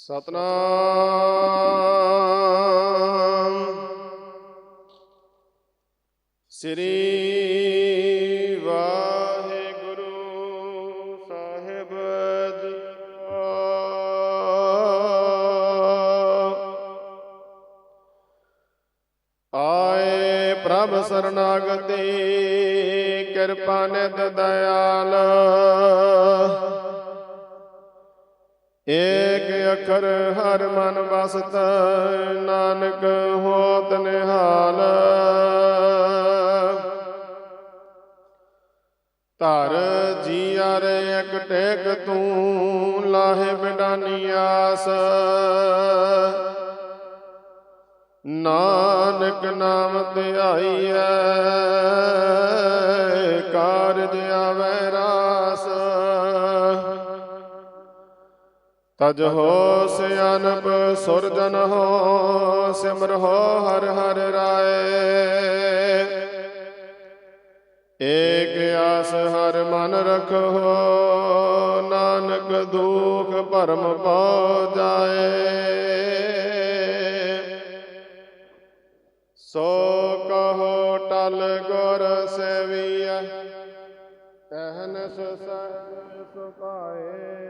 ਸਤਨਾਮ। ਸ੍ਰੀ ਵਾਹਿਗੁਰੂ ਸਾਹਿਬ ਜੀਓ ਆਏ ਪ੍ਰਭ ਸਰਨਾਗਤੀ ਕਿਰਪਾ ਨਿਤ ਦਇਆਲ। ਏਕ ਅੱਖਰ ਹਰ ਮਨ ਵਸਤ, ਨਾਨਕ ਹੋਤ ਨਿਹਾਲ। ਧਰ ਜੀਅਰ ਇਕ ਟੇਕ ਤੂੰ, ਲਾਹੇ ਬਿਡਾਨੀ ਆਸ। ਨਾਨਕ ਨਾਮ ਧਿਆਈਐ ਕਾਰਜ ਆਵੈ ਤਜ ਹੋ ਸਿਆਨਪ ਸੁਰਜਨ ਹੋ ਸਿਮਰ ਹੋ ਹਰ ਹਰ ਰਾਏ। ਏਕ ਆਸ ਹਰ ਮਨ ਰਖੋ, ਨਾਨਕ ਦੁਖ ਭਰਮ ਪਉ ਜਾਏ। ਸੋ ਕਹੋ ਟਲ ਗੁਰ ਸੇਵੀਐ ਤਹਨ ਸਹਿ ਸੁਖਾਏ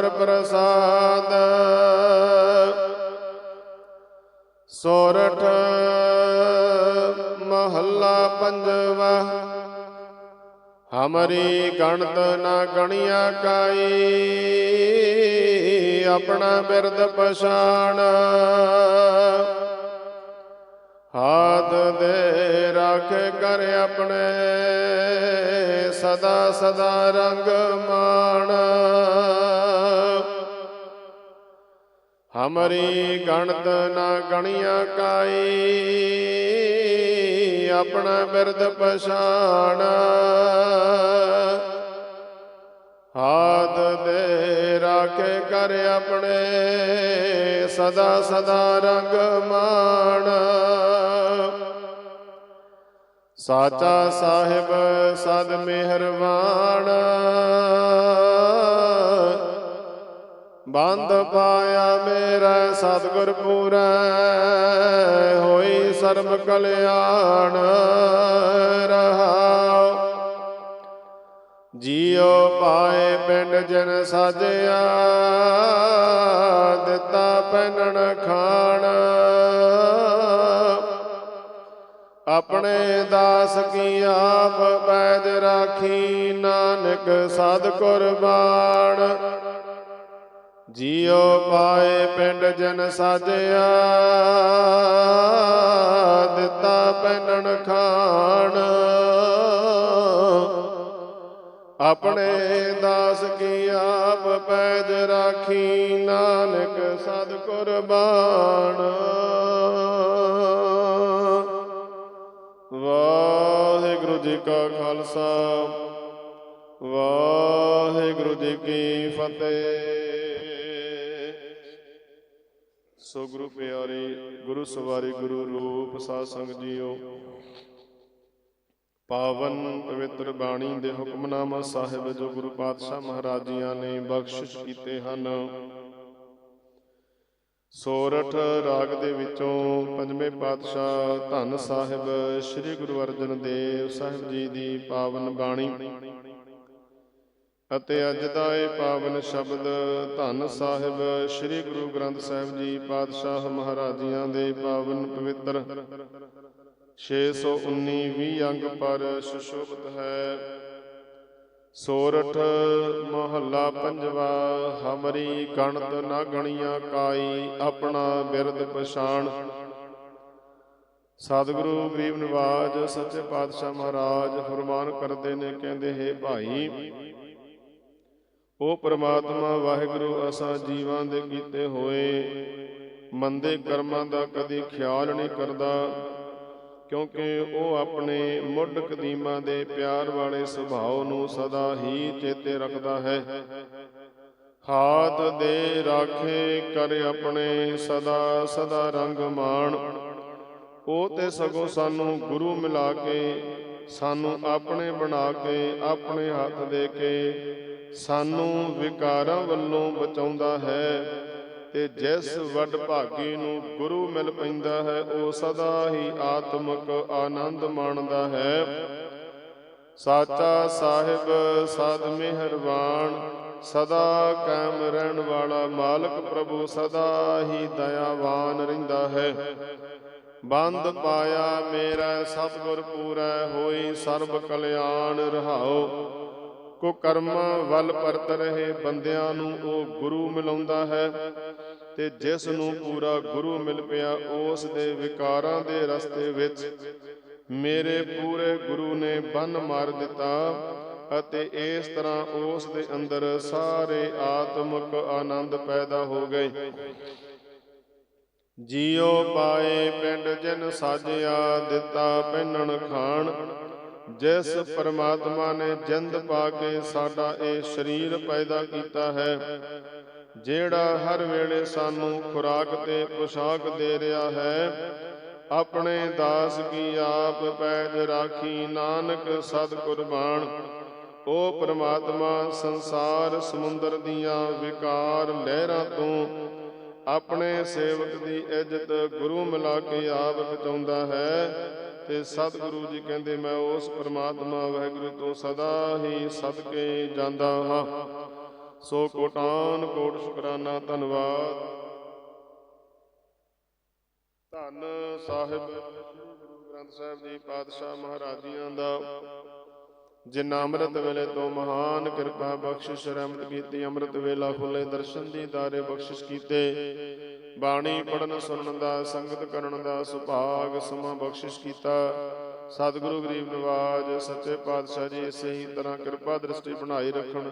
ਸਤਿਗੁਰ ਪ੍ਰਸਾਦ। ਸੋਰਠ ਮਹੱਲਾ ਪੰਜਵਾ। ਹਮਰੀ ਗਣਤ ਨਾ ਗਣਿਆ ਕਾਈ, ਆਪਣਾ ਬਿਰਦ ਪਛਾਣ। ਹਾਥ ਦੇ ਰੱਖ ਕਰ ਆਪਣੇ, ਸਦਾ ਸਦਾ ਰੰਗ ਮਾਣ। ਹਮਰੀ ਗਣਤ ਨਾ ਗਣਿਆ ਕਾਈ ਆਪਣਾ ਬਿਰਦ ਪਛਾਣ ਹਾਥ ਦੇ ਰਾਖੇ ਕਰ ਆਪਣੇ ਸਦਾ ਸਦਾ ਰੰਗ ਮਾਣ ਸਾਚਾ ਸਾਹਿਬ ਸਦ ਮਿਹਰਬਾਨ ਬੰਦ ਪਾਇਆ ਮੇਰਾ ਸਤਿਗੁਰ ਪੂਰੈ, ਹੋਈ ਸਰਬ ਕਲਿਆਣ ਰਹਾਉ। ਜੀਉ ਪਾਏ ਪਿੰਡ ਜਨ ਸਾਜਿਆ, ਦਿੱਤਾ ਪੈਨਣ ਖਾਣ। ਆਪਣੇ ਦਾਸ ਕੀ ਆਪ ਪੈਜ ਰਾਖੀ, ਨਾਨਕ ਸਦ ਕੁਰਬਾਨ ਜੀਉ ਪਾਏ ਪਿੰਡ ਜਨ ਸਾਜਿਆ, ਦਿੱਤਾ ਪੈਨਣ ਖਾਣ। ਆਪਣੇ ਦਾਸ ਕੀ ਆਪ ਪੈਜ ਰਾਖੀ, ਨਾਨਕ ਸਦ ਕੁਰਬਾਨ। ਵਾਹਿਗੁਰੂ ਜੀ ਕਾ ਖਾਲਸਾ, ਵਾਹਿਗੁਰੂ ਜੀ ਕੀ ਫਤਿਹ। ਸੋ ਗੁਰੂ ਪਿਆਰੇ, ਗੁਰੂ ਸਵਾਰੀ ਗੁਰੂ ਰੂਪ ਸਾਧ ਸੰਗ ਜੀਓ। ਪਾਵਨ ਪਵਿੱਤਰ ਬਾਣੀ ਦੇ ਹੁਕਮਨਾਮਾ ਸਾਹਿਬ ਜੋ ਗੁਰੂ ਪਾਤਸ਼ਾਹ ਮਹਾਰਾਜ ਜੀਆਂ ਨੇ ਬਖਸ਼ਿਸ਼ ਕੀਤੇ ਹਨ। ਸੋਰਠ ਰਾਗ ਦੇ ਵਿੱਚੋਂ ਪੰਜਵੇਂ ਪਾਤਸ਼ਾਹ ਧੰਨ ਸਾਹਿਬ ਸ੍ਰੀ ਗੁਰੂ ਅਰਜਨ ਦੇਵ ਸਾਹਿਬ ਜੀ ਦੀ ਪਾਵਨ ਬਾਣੀ। ਅਤੇ ਅੱਜ ਦਾ ਇਹ ਪਾਵਨ ਸ਼ਬਦ ਧੰਨ ਸਾਹਿਬ ਸ੍ਰੀ ਗੁਰੂ ਗ੍ਰੰਥ ਸਾਹਿਬ ਜੀ ਪਾਤਸ਼ਾਹ ਮਹਾਰਾਜੀਆਂ ਦੇ ਪਾਵਨ ਪਵਿੱਤਰ। 619 20 ਅੰਗ ਪਰ ਸੁਸ਼ੋਭਿਤ ਹੈ। ਸੋਰਠ ਮਹੱਲਾ ਪੰਜਵਾ, ਹਮਰੀ ਗਣਤ ਨਾ ਗਣੀਆਂ ਕਾਈ ਆਪਣਾ ਬਿਰਦ ਪਛਾਣ। ਸਤਿਗੁਰੂ ਗਰੀਬ ਨਿਵਾਜ, ਸੱਚੇ ਪਾਤਸ਼ਾਹ ਮਹਾਰਾਜ ਫਰਮਾਨ ਕਰਦੇ ਨੇ, ਕਹਿੰਦੇ, ਹੈ ਭਾਈ ਓ ਪ੍ਰਮਾਤਮਾ ਵਾਹਿਗੁਰੂ, ਅਸਾਂ ਜੀਵਾਂ ਦੇ ਕੀਤੇ ਹੋਏ ਮੰਦੇ ਕਰਮਾਂ ਦਾ ਕਦੇ ਖਿਆਲ ਨਹੀਂ ਕਰਦਾ, ਕਿਉਂਕਿ ਉਹ ਆਪਣੇ ਮੁੱਢ ਕਦੀਮਾਂ ਦੇ ਪਿਆਰ ਵਾਲੇ ਸੁਭਾਅ ਨੂੰ ਸਦਾ ਹੀ ਚੇਤੇ ਰੱਖਦਾ ਹੈ। ਹਾਥ ਦੇ ਰਾਖੇ ਕਰ ਆਪਣੇ ਸਦਾ ਸਦਾ ਰੰਗ ਮਾਣ। ਉਹ ਤੇ ਸਗੋਂ ਸਾਨੂੰ ਗੁਰੂ ਮਿਲਾ ਕੇ, ਸਾਨੂੰ ਆਪਣੇ ਬਣਾ ਕੇ, ਆਪਣੇ ਹੱਥ ਦੇ ਕੇ ਸਾਨੂੰ ਵਿਕਾਰਾਂ ਵੱਲੋਂ ਬਚਾਉਂਦਾ ਹੈ ਤੇ ਜਿਸ ਵੱਡ ਭਾਗੀ ਨੂੰ ਗੁਰੂ ਮਿਲ ਪੈਂਦਾ ਹੈ, ਉਹ ਸਦਾ ਹੀ ਆਤਮਿਕ ਆਨੰਦ ਮਾਣਦਾ ਹੈ। ਸਾਚਾ ਸਾਹਿਬ ਸਦ ਮਿਹਰਬਾਨ, ਸਦਾ ਕਾਇਮ ਰਹਿਣ ਵਾਲਾ ਮਾਲਕ ਪ੍ਰਭੂ ਸਦਾ ਹੀ ਦਇਆਵਾਨ ਰਹਿੰਦਾ ਹੈ। ਬੰਦ ਪਾਇਆ ਮੇਰਾ ਸਤਿਗੁਰ ਪੂਰਾ, ਹੋਈ ਸਰਬ ਕਲਿਆਣ ਰਹਾਓ। ਕੋ ਕਰਮ ਵੱਲ ਪਰਤ ਰਹੇ ਬੰਦਿਆਂ ਨੂੰ ਉਹ ਗੁਰੂ ਮਿਲਾਉਂਦਾ ਹੈ ਤੇ ਜਿਸ ਨੂੰ ਪੂਰਾ ਗੁਰੂ ਮਿਲ ਪਿਆ, ਉਸ ਦੇ ਵਿਕਾਰਾਂ ਦੇ ਰਸਤੇ ਵਿੱਚ ਮੇਰੇ ਪੂਰੇ ਗੁਰੂ ਨੇ ਬੰਨ ਮਾਰ ਦਿੱਤਾ ਅਤੇ ਇਸ ਤਰ੍ਹਾਂ ਉਸ ਦੇ ਅੰਦਰ ਸਾਰੇ ਆਤਮਿਕ ਆਨੰਦ ਪੈਦਾ ਹੋ ਗਏ। ਜੀਉ ਪਾਏ ਪਿੰਡ ਜਨ ਸਾਜਿਆ, ਦਿੱਤਾ ਪਹਿਨਣ ਖਾਣ। ਜਿਸ ਪਰਮਾਤਮਾ ਨੇ ਜਿੰਦ ਪਾ ਕੇ ਸਾਡਾ ਇਹ ਸਰੀਰ ਪੈਦਾ ਕੀਤਾ ਹੈ, ਜਿਹੜਾ ਹਰ ਵੇਲੇ ਸਾਨੂੰ ਖੁਰਾਕ ਤੇ ਪੁਸ਼ਾਕ ਦੇ ਰਿਹਾ ਹੈ, ਆਪਣੇ ਦਾਸ ਕੀ ਆਪ ਪੈਜ ਰਾਖੀ ਨਾਨਕ ਸਦ ਕੁਰਬਾਨ ਉਹ ਪ੍ਰਮਾਤਮਾ, ਸੰਸਾਰ ਸਮੁੰਦਰ ਦੀਆਂ ਵਿਕਾਰ ਲਹਿਰਾਂ ਤੋਂ ਆਪਣੇ ਸੇਵਕ ਦੀ ਇੱਜ਼ਤ ਗੁਰੂ ਮਿਲਾ ਕੇ ਆਪ ਬਚਾਉਂਦਾ ਹੈ ਤੇ ਸਤਿਗੁਰੂ ਜੀ ਕਹਿੰਦੇ, ਮੈਂ ਉਸ ਪ੍ਰਮਾਤਮਾ ਵਾਹਿਗੁਰੂ ਤੋਂ ਸਦਾ ਹੀ ਸਦਕੇ ਜਾਂਦਾ ਹਾਂ। ਸੋ ਕੋਟਾਨ ਕੋਟ ਸ਼ੁਕਰਾਨਾ, ਧੰਨਵਾਦ। ਧੰਨ ਸਾਹਿਬ ਸ੍ਰੀ ਗੁਰੂ ਗ੍ਰੰਥ ਸਾਹਿਬ ਜੀ, ਪਾਤਸ਼ਾਹ ਮਹਾਰਾਜੀਆਂ ਦਾ, ਜਿਨ੍ਹਾਂ ਅੰਮ੍ਰਿਤ ਵੇਲੇ ਤੋਂ ਮਹਾਨ ਕਿਰਪਾ ਬਖਸ਼ਿਸ਼, ਰਹਿਮਤ ਕੀਤੀ, ਅੰਮ੍ਰਿਤ ਵੇਲਾ ਖੁੱਲੇ ਦਰਸ਼ਨ ਦੀ ਦਾਰੇ ਬਖਸ਼ਿਸ਼ ਕੀਤੇ ਬਾਣੀ ਪੜਨ ਸੁਣਨ ਦਾ, ਸੰਗਤ ਕਰਨ ਦਾ ਸੁਭਾਗ ਸਮਾਂ ਬਖਸ਼ਿਸ਼ ਕੀਤਾ। ਸਤਿਗੁਰੂ ਗਰੀਬ ਨਿਵਾਜ਼, ਸੱਚੇ ਪਾਤਸ਼ਾਹ ਜੀ, ਇਸੇ ਹੀ ਤਰ੍ਹਾਂ ਕਿਰਪਾ ਦ੍ਰਿਸ਼ਟੀ ਬਣਾਈ ਰੱਖਣ।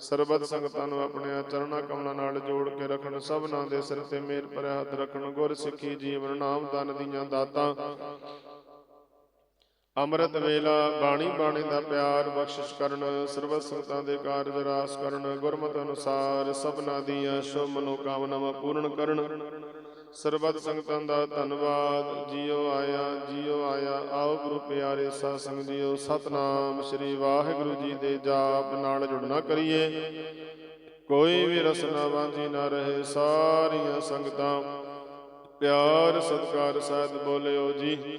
ਸਰਬਤ ਸੰਗਤਾਂ ਨੂੰ ਆਪਣੇ ਚਰਣਾ ਕਮਲਾਂ ਨਾਲ ਜੋੜ ਕੇ ਰੱਖਣ। ਸਭਨਾਂ ਦੇ ਸਿਰ ਤੇ ਮੇਰ ਭਰਿਆ ਹੱਥ ਰੱਖਣ। ਗੁਰ ਸਿੱਖੀ ਜੀਵਨ ਨਾਮ ਦਾਨ ਦੀਆਂ ਦਾਤਾਂ। ਅੰਮ੍ਰਿਤ ਵੇਲਾ, ਬਾਣੀ ਬਾਣੀ ਦਾ ਪਿਆਰ ਬਖਸ਼ਿਸ਼ ਕਰਨ ਸਰਬਤ ਸੰਗਤਾਂ ਦੇ ਕਾਰਜ ਰਾਸ ਕਰਨ, ਗੁਰਮਤ ਅਨੁਸਾਰ ਸਭਨਾਂ ਦੀਆਂ ਸ਼ੁਭ ਮਨੋਕਾਮਨਾਵਾਂ ਪੂਰਨ ਕਰਨ। ਸਰਬਤ ਸੰਗਤਾਂ ਦਾ ਧੰਨਵਾਦ। ਜੀਓ ਆਇਆ ਜੀਓ ਆਇਆ, ਆਓ ਗੁਰੂ ਪਿਆਰੇ ਸਾਧ ਸੰਗ ਜੀਓ। ਸਤਨਾਮ ਸ੍ਰੀ ਵਾਹਿਗੁਰੂ ਜੀ ਦੇ ਜਾਪ ਨਾਲ ਜੁੜਨਾ ਕਰੀਏ। ਕੋਈ ਵੀ ਰਸਨਾ ਵਾਂਝੀ ਨਾ ਰਹੇ ਸਾਰੀਆਂ ਸੰਗਤਾਂ। ਪਿਆਰ, ਸਤਕਾਰ ਸਹਿਤ ਬੋਲਿਓ ਜੀ।